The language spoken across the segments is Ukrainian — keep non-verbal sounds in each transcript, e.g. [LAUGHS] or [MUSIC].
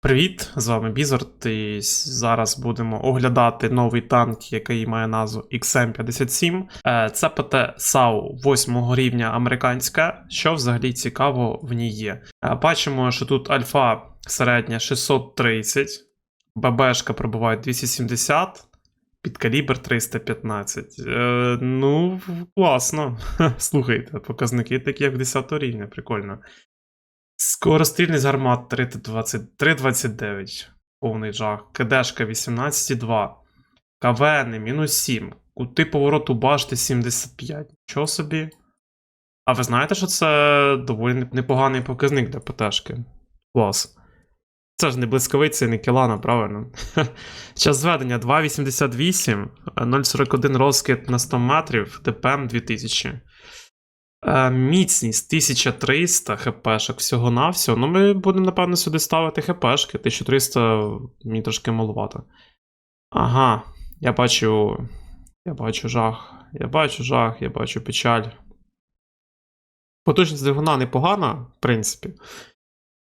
Привіт, з вами Бізорд, і зараз будемо оглядати новий танк, який має назву XM57. Е, Це ПТ САУ 8 рівня американська. Що взагалі цікаво в ній є. Е, Бачимо, що тут альфа середня 630, ББшка пробуває 270, підкалібр 315. Е, ну, класно. [LAUGHS] Слухайте, показники такі, як 10 рівня, прикольно. Скорострільність гармат 3,29. Повний жах. КДшка 18,2. КВН мінус 7. Кути повороту башти 75. Нічого собі. А ви знаєте, що це доволі непоганий показник для ПТшки? Клас. Це ж не блискавиця і не кілана, правильно? [LAUGHS] Час зведення 2,88, 0,41 розкид на 100 метрів, ДПМ 2000. Е, Міцність 1300 хпшок всього-навсього. Ну, ми будемо, напевно, сюди ставити хпшки. 1300 мені трошки маловато. Ага, я бачу. Я бачу жах. Я бачу жах, я бачу печаль. Потужність двигуна непогана, в принципі.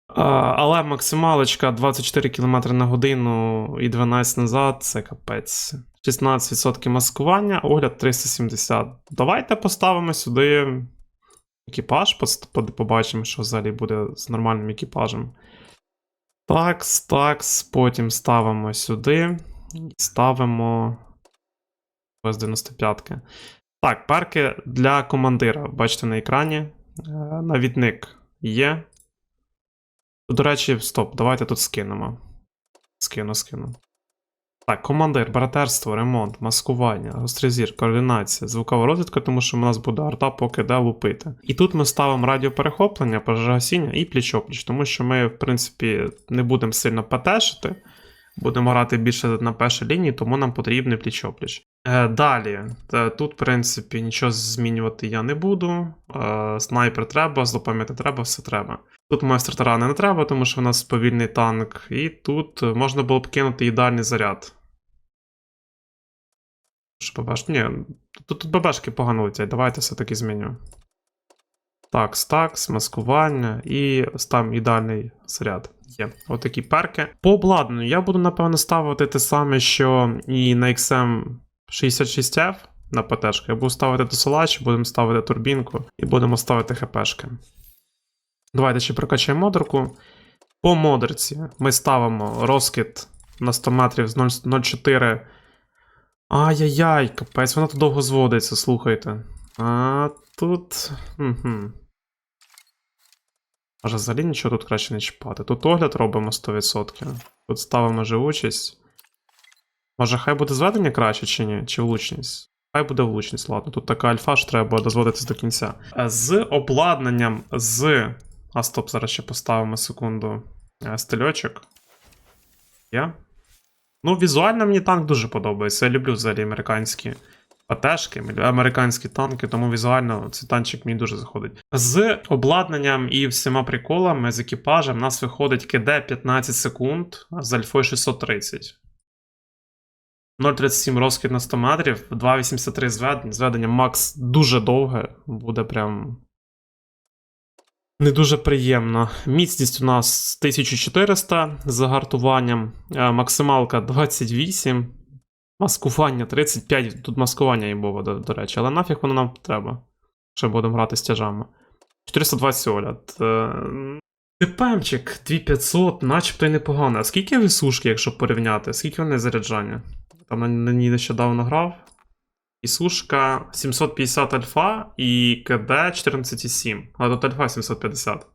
А, але максималочка 24 км на годину і 12 назад це капець. 16% маскування, огляд 370. Давайте поставимо сюди екіпаж, побачимо, що взагалі буде з нормальним екіпажем. Такс, такс, потім ставимо сюди. Ставимо. ось 95 Так, перки для командира. Бачите на екрані. Е, Навідник є. До речі, стоп, давайте тут скинемо. Скину, скину. Так, командир, братерство, ремонт, маскування, гострозір, координація, звукова розвідка, тому що в нас буде арта поки де лупити. І тут ми ставимо радіоперехоплення, пожежогасіння і пліч-опліч, тому що ми, в принципі, не будемо сильно патешити, будемо грати більше на першій лінії, тому нам потрібний пліч-опліч. Е, далі, тут, в принципі, нічого змінювати я не буду. Е, снайпер треба, злопам'яти треба, все треба. Тут майстер тарани не треба, тому що в нас повільний танк. І тут е, можна було б кинути ідеальний заряд. Що ББш? Ні, тут, тут ББшки погано летять, давайте все-таки зміню. Такс, такс, маскування і там ідеальний заряд. Є. Отакі перки. По обладнанню я буду, напевно, ставити те саме, що і на XM66F на ПТшку. Я буду ставити досилач, будемо ставити турбінку і будемо ставити ХПшки. Давайте ще прокачаємо модерку. По модерці ми ставимо розкид на 100 метрів з 0,4. Ай-яй-яй, капець, вона тут довго зводиться, слухайте. А тут. Угу. Може, взагалі нічого тут краще не чіпати. Тут огляд робимо 100%. Тут ставимо живучість. Може, хай буде зведення краще чи ні? Чи влучність? Хай буде влучність, ладно. Тут така альфа ж треба дозводитись до кінця. З обладнанням з. А стоп, зараз ще поставимо секунду. е, Стильочок. Є. Ну, візуально мені танк дуже подобається. Я люблю взагалі американські ПТшки, американські танки, тому візуально цей танчик мені дуже заходить. З обладнанням і всіма приколами, з екіпажем, у нас виходить КД 15 секунд з альфою 630. 0,37 розкид на 100 метрів, 2,83 зведення. Зведення Макс дуже довге, буде прям. Не дуже приємно. Міцність у нас 1400 з загартуванням, е, максималка 28, маскування 35. Тут маскування їбово, до, до речі, але нафіг воно нам треба, що будемо грати з тяжами. 420 огляд. Е, ТПМчик 2500, начебто й непогано. А скільки висушки, якщо порівняти? Скільки вони заряджання? Там на ній нещодавно грав. І сушка 750 альфа і КД 14,7. Але тут альфа 750.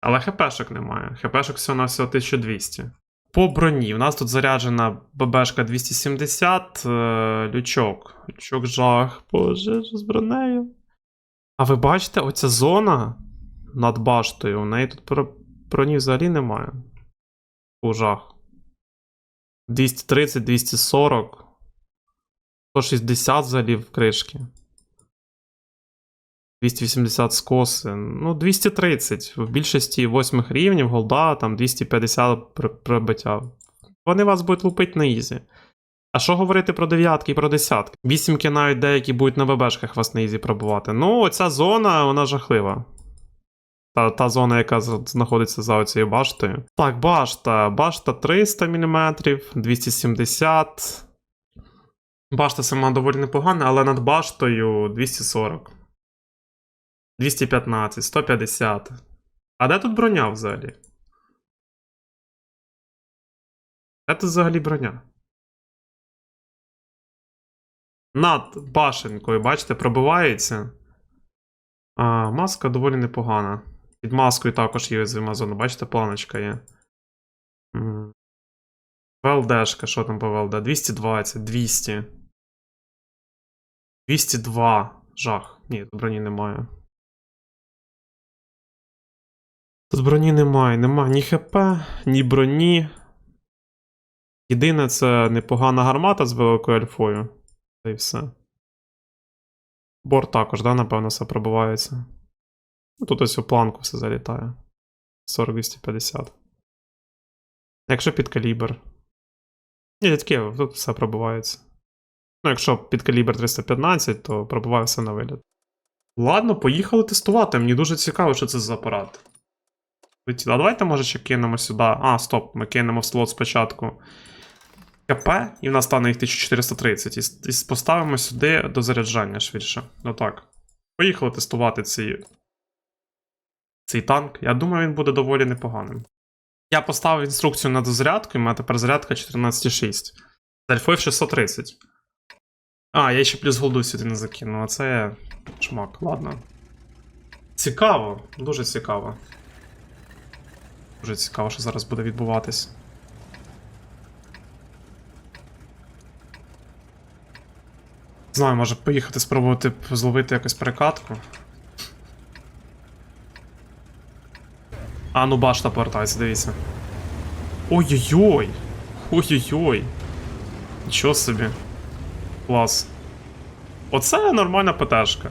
Але ХПшок немає. ХПшок всього на всього 1200. По броні. У нас тут заряджена ББшка 270, е, лючок. Лючок жах. Боже, що з бронею. А ви бачите, оця зона над баштою, у неї тут бро- броні взагалі немає. У жах. 230, 240. 160 взагалі в кришки. 280 скоси. Ну, 230. В більшості восьмих рівнів голда, там 250 прибиття. Вони вас будуть лупити на ізі. А що говорити про дев'ятки і про десятки? Вісімки навіть деякі будуть на ВБшках вас на ізі пробувати. Ну, оця зона, вона жахлива. Та, та зона, яка знаходиться за оцією баштою. Так, башта. Башта 300 мм, 270. Башта сама доволі непогана, але над баштою 240. 215, 150. А де тут броня взагалі? Де тут взагалі броня? Над башенкою, бачите, пробивається. А, маска доволі непогана. Під маскою також є уязвима зона. Бачите, планочка є. ВЛДшка, що там по ВЛД? 220, 200. 202. Жах. Ні, тут броні немає. Тут броні немає. Немає ні ХП, ні броні. Єдине, це непогана гармата з великою альфою. Та й все. Борт також, да, напевно, все пробивається. Ну, тут ось у планку все залітає. 40-250. Якщо під калібр. Ні, дядьки, тут все пробивається. Ну, якщо під калібр 315, то пробиває все на вигляд. Ладно, поїхали тестувати. Мені дуже цікаво, що це за апарат. А давайте, може, ще кинемо сюди. А, стоп, ми кинемо в слот спочатку. КП, і в нас стане їх 1430. І, поставимо сюди до заряджання швидше. Отак. Поїхали тестувати цей, цей танк. Я думаю, він буде доволі непоганим. Я поставив інструкцію на дозарядку, і в мене тепер зарядка 14,6. З альфою 630. А, я ще плюс голду сюди не закинув, а це шмак, ладно. Цікаво, дуже цікаво. Дуже цікаво, що зараз буде відбуватись. Знаю, може поїхати спробувати зловити якусь перекатку. А, ну башта повертається, дивіться. Ой-ой-ой! Ой-ой-ой! Нічого собі. Клас. Оце нормальна ПТшка.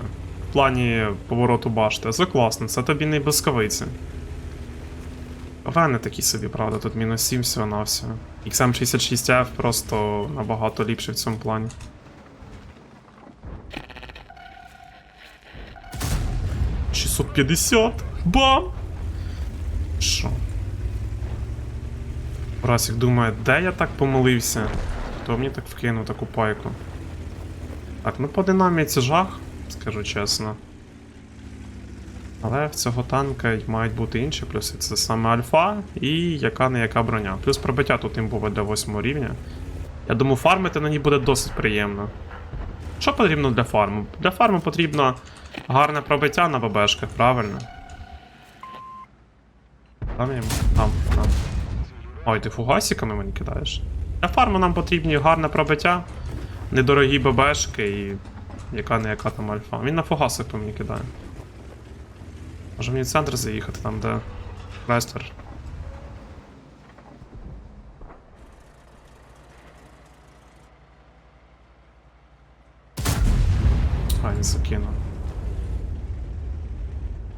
В плані повороту башти. Це класно, це тобі не блискавиці. Вени такі собі, правда, тут мінус 7 всього на всього. XM66F просто набагато ліпший в цьому плані. — 650! Бам! Що? Расік думає, де я так помилився? Хто мені так вкинув таку пайку? Так, ну по динаміці жах, скажу чесно. Але в цього танка мають бути інші плюси. Це саме альфа і яка не яка броня. Плюс пробиття тут імбове для 8 рівня. Я думаю, фармити на ній буде досить приємно. Що потрібно для фарму? Для фарму потрібно гарне пробиття на ББшках, правильно? Там йому. Там, там. Ой, ти фугасиками мені кидаєш. Для фарму нам потрібні гарне пробиття, недорогі ББшки і яка не яка там альфа. Він на фугасах по мені кидає. Може мені в центр заїхати, там де Рестер. А, він закинув.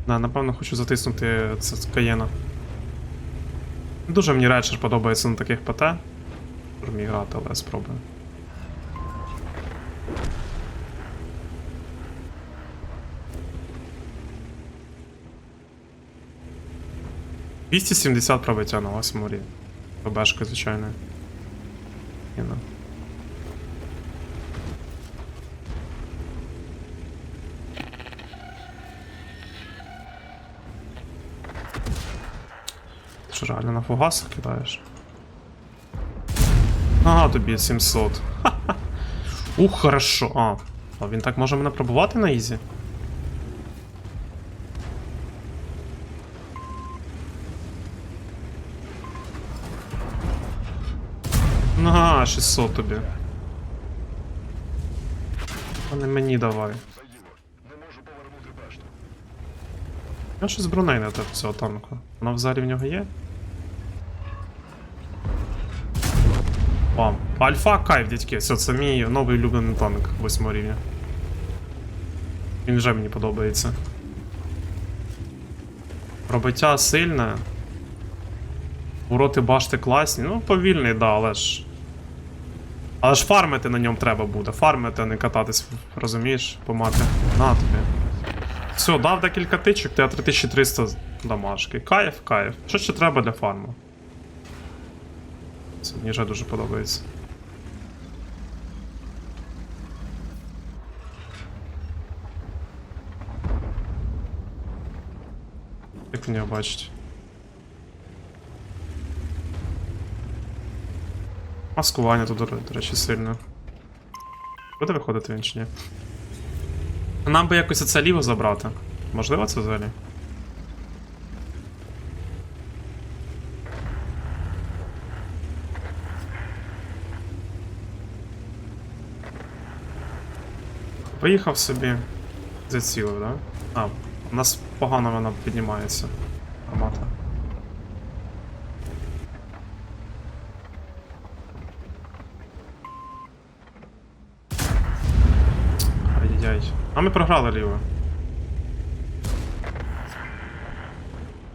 Да, напевно, хочу затиснути це з Каєна. Дуже мені речер подобається на таких ПТ. Може грати, але спробую. «270 пробиття на 8 рівні. ББшка, звичайно. І, ну. Ти що, реально на фугасах кидаєш? Ага, тобі 700. Ха-ха. Ух, хорошо. А, а він так може мене пробувати на ізі? Ага, 600 тобі. А не мені давай. Я щось броней не так цього танку. Вона в залі в нього є? Пам. Альфа кайф, дядьки. Все, це мій новий улюблений танк 8 рівня. Він вже мені подобається. Пробиття сильне. Уроти башти класні. Ну, повільний, да, але ж. Але ж фармити на ньому треба буде. Фармити, а не кататись, розумієш, по мапі. На тобі. Все, дав декілька тичок, ти 3300 дамажки. Кайф, кайф. Що ще треба для фарму? Це мені вже дуже подобається. Як його бачить? Маскування тут, до речі, сильне. Буде виходити він чи ні? Нам би якось оце ліво забрати. Можливо це взагалі? Виїхав собі. Зацілив, да? А, у нас погано вона піднімається. Армата. Ай-яй-яй. А ми програли ліво.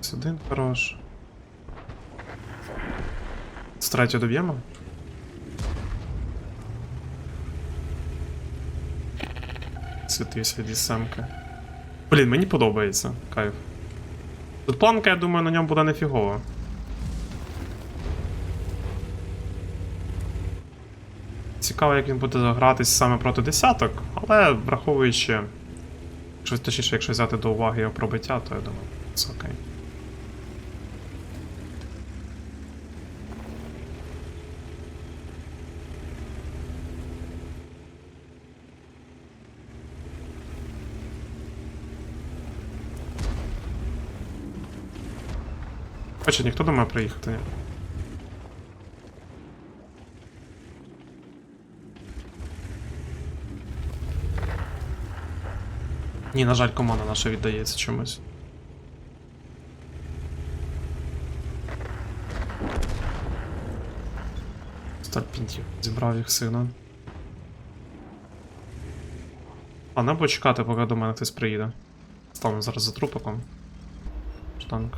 Ось Один хорош. З третього доб'ємо? Святий святі семки. Блін, мені подобається. Кайф. Тут планка, я думаю, на ньому буде нефігово. Цікаво, як він буде гратись саме проти десяток, але враховуючи. Якщо точніше, якщо взяти до уваги його пробиття, то я думаю, це окей. Хоче ніхто до мене приїхати, ні? Ні, на жаль, команда наша віддається чомусь. Старпінтів, Зібрав їх сина. А не почекати, чекати, поки до мене хтось приїде. Стану зараз за трупиком. Штанк.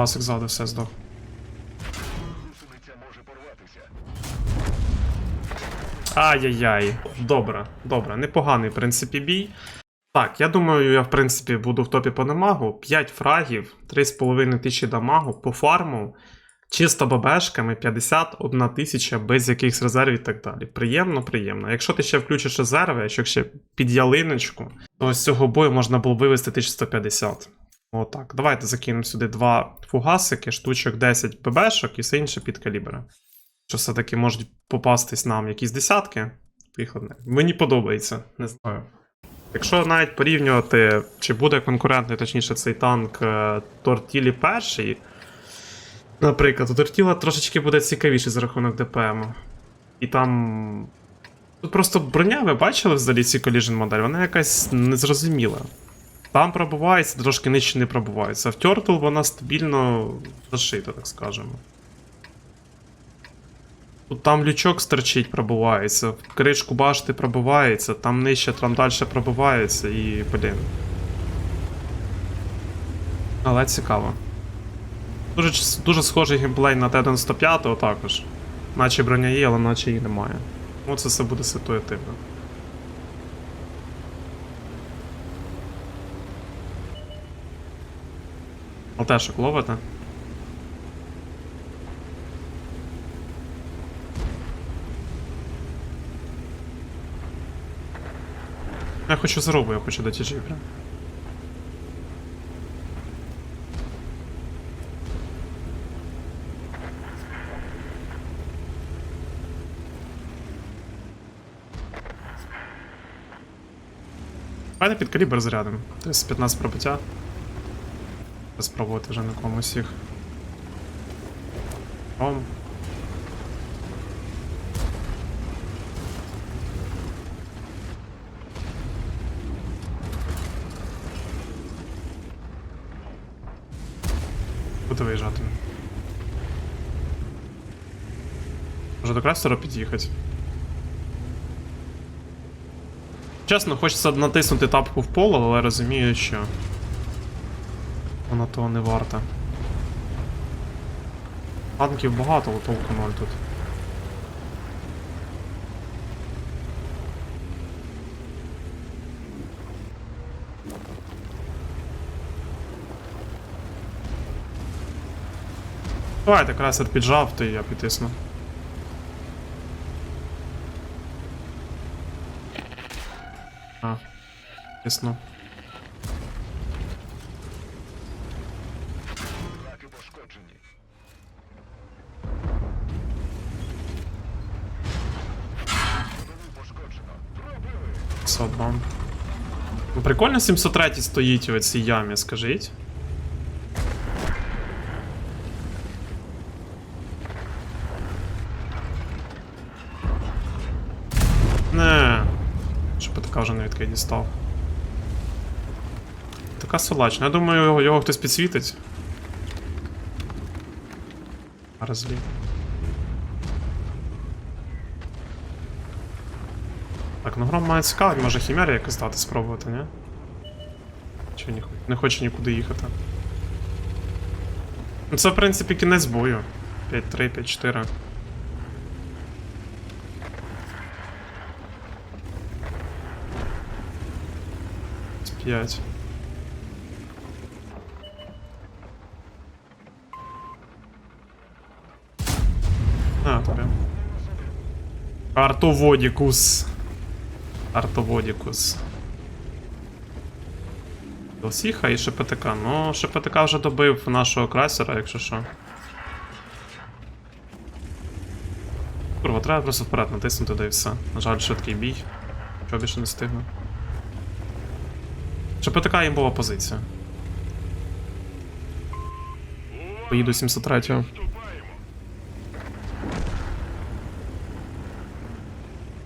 Парасик ззаду все здох. Ай-яй-яй. Добре, добре. Непоганий, в принципі, бій. Так, я думаю, я в принципі буду в топі по дамагу. 5 фрагів, 3,5 тисячі дамагу по фарму. Чисто бабешками 51 тисяча без якихось резервів і так далі. Приємно, приємно. Якщо ти ще включиш резерви, якщо ще під ялиночку, то з цього бою можна було вивести 1150. Отак. Давайте закинемо сюди два фугасики, штучок 10 ББшок і все інше під калібри. Що все-таки можуть попастись нам якісь десятки. Поїхали. Мені подобається, не знаю. Якщо навіть порівнювати, чи буде конкурентний, точніше, цей танк е, Тортілі перший, наприклад, у Тортіла трошечки буде цікавіший за рахунок ДПМ. І там. Тут просто броня, ви бачили взагалі ці Collision модель, вона якась незрозуміла. Там пробувається, трошки нижче не пробувається. В Turtle вона стабільно зашита, так скажемо. Тут там лючок стерчить, пробувається, в кришку башти пробувається, там нижче, там далі пробувається і, блін. Але цікаво. Дуже, дуже схожий геймплей на Т-95 також. Наче броня є, але наче її немає. Ну це все буде ситуативно. Алтешок ловите? Я хочу зарубу, я хочу до тяжі прям. Давайте під калібр зарядимо. Тобто 15 пробиття. Спробувати вже на комусь їх. Ром. Куди виїжджати? Може до крастера під'їхати? Чесно, хочеться натиснути тапку в поло, але розумію, що вона того не варта. Танків багато, але толку ноль тут. Давайте красер піджав, то я підтисну. А, тисну. Прикольно 703 стоїть у цій ямі, скажіть. Не. Щоб я така вже не відкид дістав. Така солачна. Я думаю, його, його хтось підсвітить. Розлі. Так, ну гром має цікавить, може хімери якось дати спробувати, ні? Чи не, не хоче нікуди їхати. Ну це, в принципі, кінець бою. 5-3, 5-4. З 5. А, тобі. Артоводікус. Артоводікус. Досіха і ШПТК. Ну, ШПТК вже добив нашого красера, якщо що. Курва, треба просто вперед натиснути, да і все. На жаль, швидкий бій. Що більше не встигну. ШПТК імбова позиція. Поїду 703-го.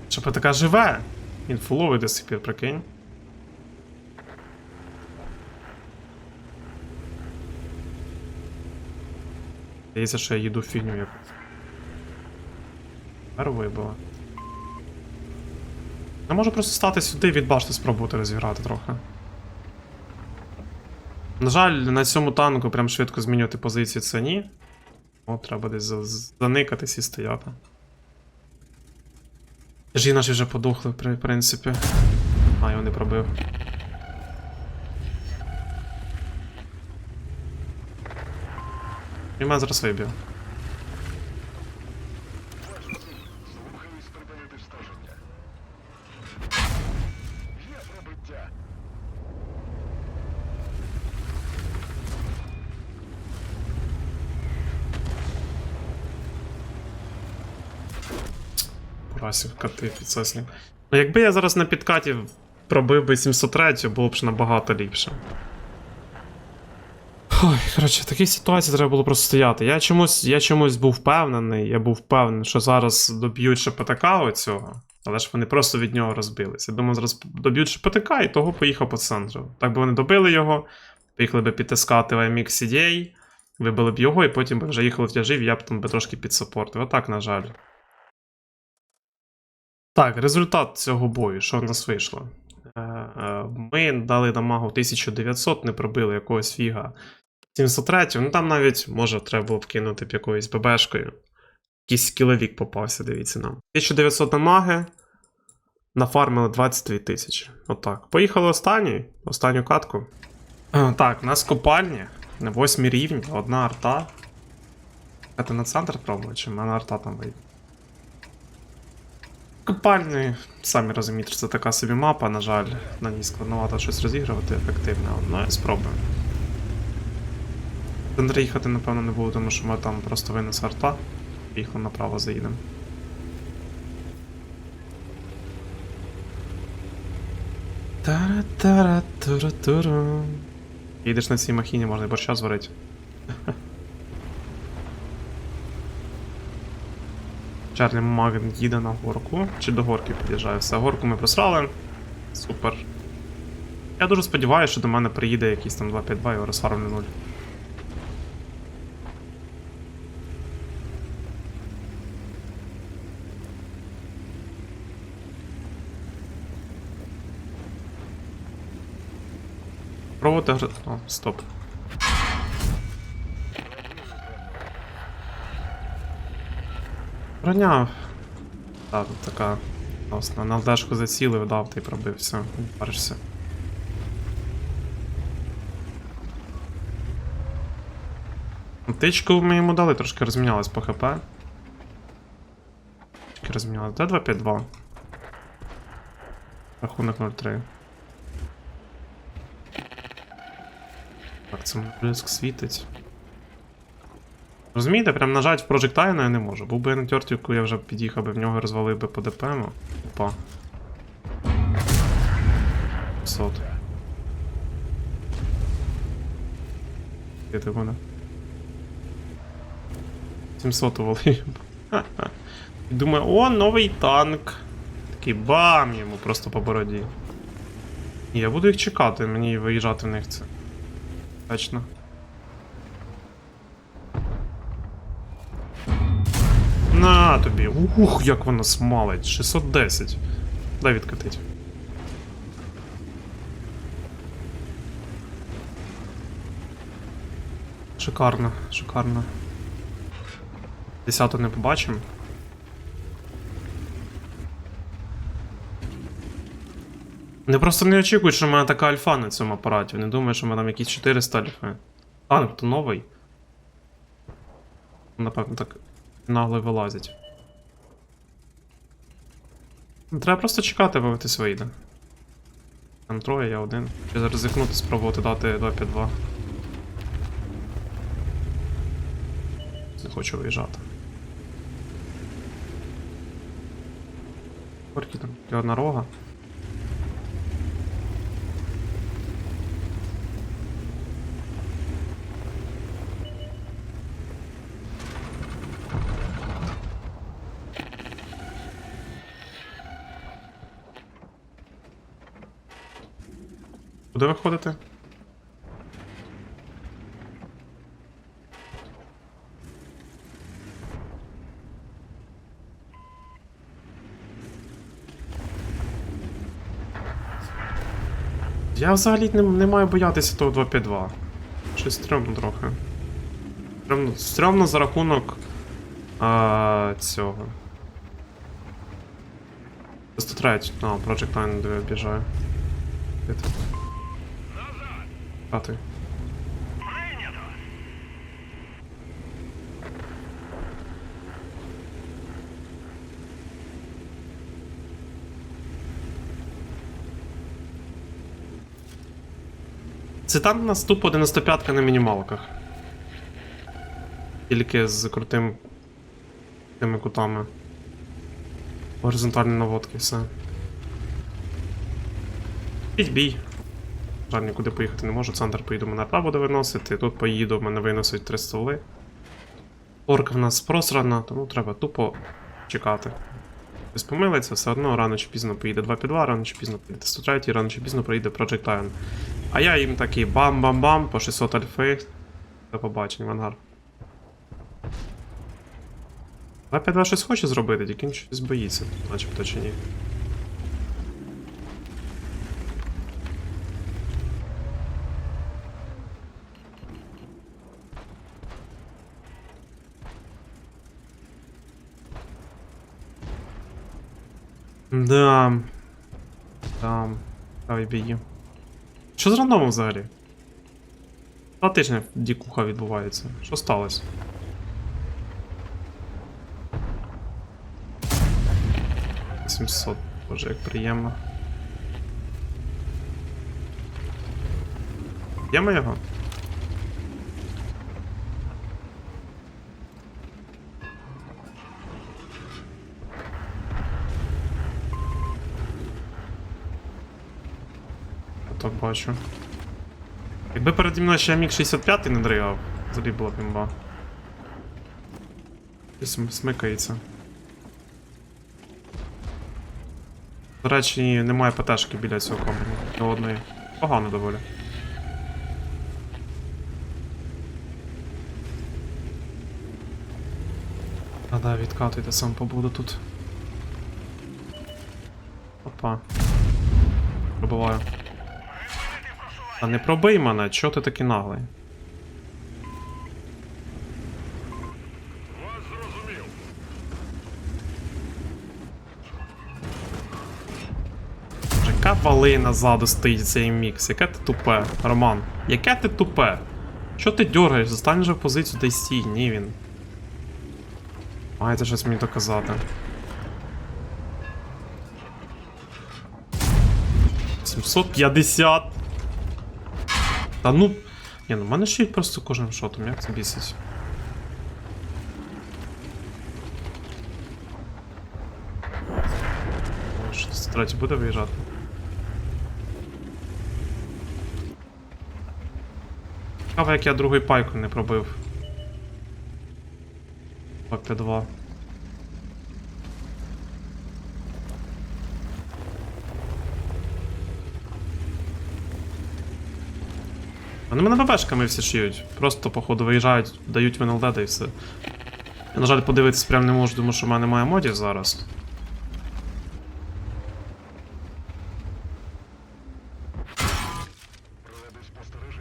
ШПТК живе! Він фуловий до сих пір, прикинь. Здається, що я їду фігню якусь. Тепер вибило. Я можу просто стати сюди і від башти спробувати розіграти трохи. На жаль, на цьому танку прям швидко змінювати позиції це ні. О, треба десь заникатись і стояти. Жі наші вже подохли, в принципі. А, його не пробив. І мене зараз вибіг. Слухаюсь припинити стеження. Є пробиття. Пурасів, коти, підсосник. Ну, якби я зараз на підкаті пробив би 703, було б ж набагато ліпше. Ой, коротше, в такій ситуації треба було просто стояти. Я чомусь, я чомусь був впевнений, я був впевнений, що зараз доб'ють ШПТК оцього, але ж вони просто від нього розбилися. Я думаю, зараз доб'ють ШПТК і того поїхав по центру. Так би вони добили його, поїхали би підтискати в IMX CDA, вибили б його, і потім би вже їхали в тяжів, я б там би трошки підсапортив. Отак, на жаль. Так, результат цього бою, що в нас вийшло? Е, е, Ми дали дамагу 1900, не пробили якогось фіга 703, ну там навіть, може, треба було б кинути б якоюсь ББшкою. Якийсь скіловік попався, дивіться нам. 1900 дамаги, нафармили 22 тисячі. Отак. Поїхали останній, останню катку. Е, Так, у нас копальні на 8 рівні, одна арта. А на центр пробував, чи в мене арта там вийде? Копальні, самі розумієте, що це така собі мапа, на жаль, на ній складновато щось розігрувати ефективно, я спробую. Центр їхати, напевно, не буду, тому що ми там просто винес арта. Поїхали направо заїдемо. Тара-тара-тура-тура. Їдеш на цій махіні, можна і борща зварити. [LAUGHS] Чарлі Маген їде на горку. Чи до горки під'їжджає? Все, горку ми просрали. Супер. Я дуже сподіваюся, що до мене приїде якийсь там 252 і розфармлю 0. Пробувати гр... О, стоп. Броня. Так, така. Власне, на дешку зацілив, дав та й пробив, паришся. Тичку ми йому дали, трошки розмінялась по хп. Трошки розмінялась. Де 252? Рахунок 0-3. Блиск світить. Розумієте, прям нажать в Project я не можу. Був би я на тьортівку, я вже під'їхав би в нього розвалив би по ДПМу. Опа. 500. Де ти мене? 700 увалив. [LAUGHS] Думаю, о, новий танк. Такий бам йому просто по бороді. Я буду їх чекати, мені виїжджати в них це. Точно. На тобі. Ух, як вона смалить. 610. Дай відкатить. Шикарно, шикарно. Десяту не побачимо. Вони просто не очікують, що в мене така альфа на цьому апараті. Вони думають, що в мене там якісь 400 альфи. Танк то новий. Напевно, так нагло вилазять. Треба просто чекати, бо хтось вийде. Там троє, я один. Чи ризикнути спробувати дати 2-5-2. Не хочу виїжджати. Скільки там? Одна рога. Куди ви ходите? Я взагалі не, не маю боятися того 252. Щось стрьомно трохи. Стрьомно, стрьомно за рахунок а, цього. 103, а, Project 9 де ти? Це там у нас тупо 95 на мінімалках. Тільки з крутим тими кутами. Горизонтальні наводки, все. Піть бій. Жаль, нікуди поїхати не можу. Центр поїду мене право буде виносити. Тут поїду, мене виносить три столи. Орка в нас просрана, тому треба тупо чекати. Хтось помилиться, все одно рано чи пізно поїде 2 під 2, рано чи пізно поїде 103, рано чи пізно поїде Project Iron. А я їм такий бам-бам-бам по 600 альфи. До побачення, вангар. 2 під 2 щось хоче зробити, тільки він щось боїться, начебто чи ні. Да. Да. Давай бії. Що з рандомом взагалі? Два тижні дікуха відбувається. Що сталося? Сімсот. Боже, як приємно. Єма його? Так бачу. Якби переді мною ще міг 65 не дригав, взагалі була б імба. І смикається. До речі, немає ПТшки біля цього каменю. До одної. Погано доволі. А да, відкатуйте, сам побуду тут. Опа. Пробиваю. Та не пробий мене, чого ти такий наглий? Вас зрозумів. Яка валина ззаду стоїть цей мікс? Яке ти тупе, Роман? Яке ти тупе? Що ти дергаєш? Застань вже в позицію дай стій, ні він. Маєте щось мені доказати. Сімсот п'ятдесят. Та ну. Ні, ну в мене й просто кожним шотом, як це бісить. Що третій буде виїжджати? Цікаво, як я другий пайку не пробив. Папі 2. Вони мене ВВшками всі шиють. Просто, походу, виїжджають, дають в НЛД, і все. Я, на жаль, подивитись прям не можу, тому що в мене немає модів зараз.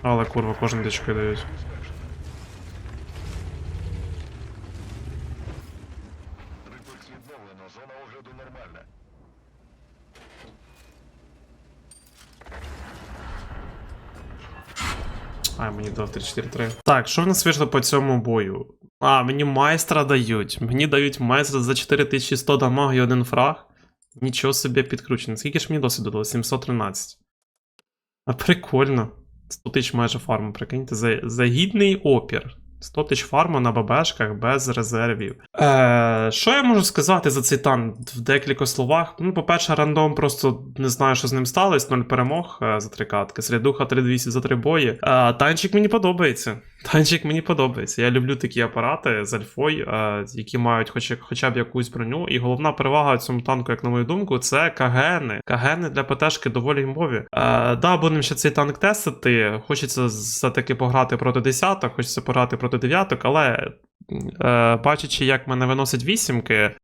Але курва, кожен дички дають. Знижено. Триплекс відновлено. Зона огляду нормальна. А, мені дав 3-4-3. Так, що в нас вийшло по цьому бою? А, мені майстра дають. Мені дають майстра за 4100 дамаг і один фраг. Нічого собі підкручено. Скільки ж мені досвіду дало? 713. А прикольно. 100 тисяч майже фарму, прикиньте, за, за гідний опір. 100 тисяч фарму на ББшках без резервів. Е, що я можу сказати за цей танк в декілька словах? Ну, по-перше, рандом просто не знаю, що з ним сталося. Нуль перемог е, за три катки. Середуха 3200 за три бої. Е, танчик мені подобається. Танчик мені подобається. Я люблю такі апарати з альфой, е, які мають хоч, хоча б якусь броню. І головна перевага цьому танку, як на мою думку, це кагени. Кагени для ПТшки доволі мові. Е, да, будемо ще цей танк тестити. Хочеться все-таки пограти проти десяток, хочеться пограти проти дев'яток, але. Е, бачачи, як мене виносять вісімки,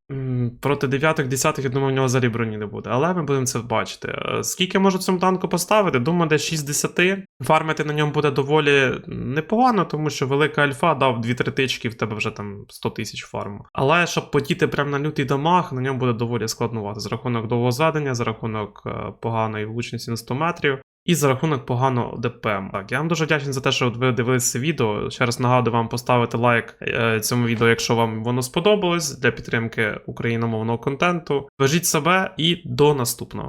проти дев'ятих, десятих, я думаю, в нього взагалі броні не буде. Але ми будемо це бачити. Е, Скільки можу цьому танку поставити? Думаю, десь 6 з 10. Фармити на ньому буде доволі непогано, тому що велика альфа дав 2-3 тички, в тебе вже там 100 тисяч фарму. Але щоб потіти прямо на лютий дамаг, на ньому буде доволі складнувати. За рахунок довгого зведення, за рахунок е, поганої влучності на 100 метрів. І за рахунок поганого ДПМ. Так, я вам дуже вдячний за те, що ви дивилися відео. Ще раз нагадую вам поставити лайк е, цьому відео, якщо вам воно сподобалось, для підтримки україномовного контенту. Бережіть себе і до наступного.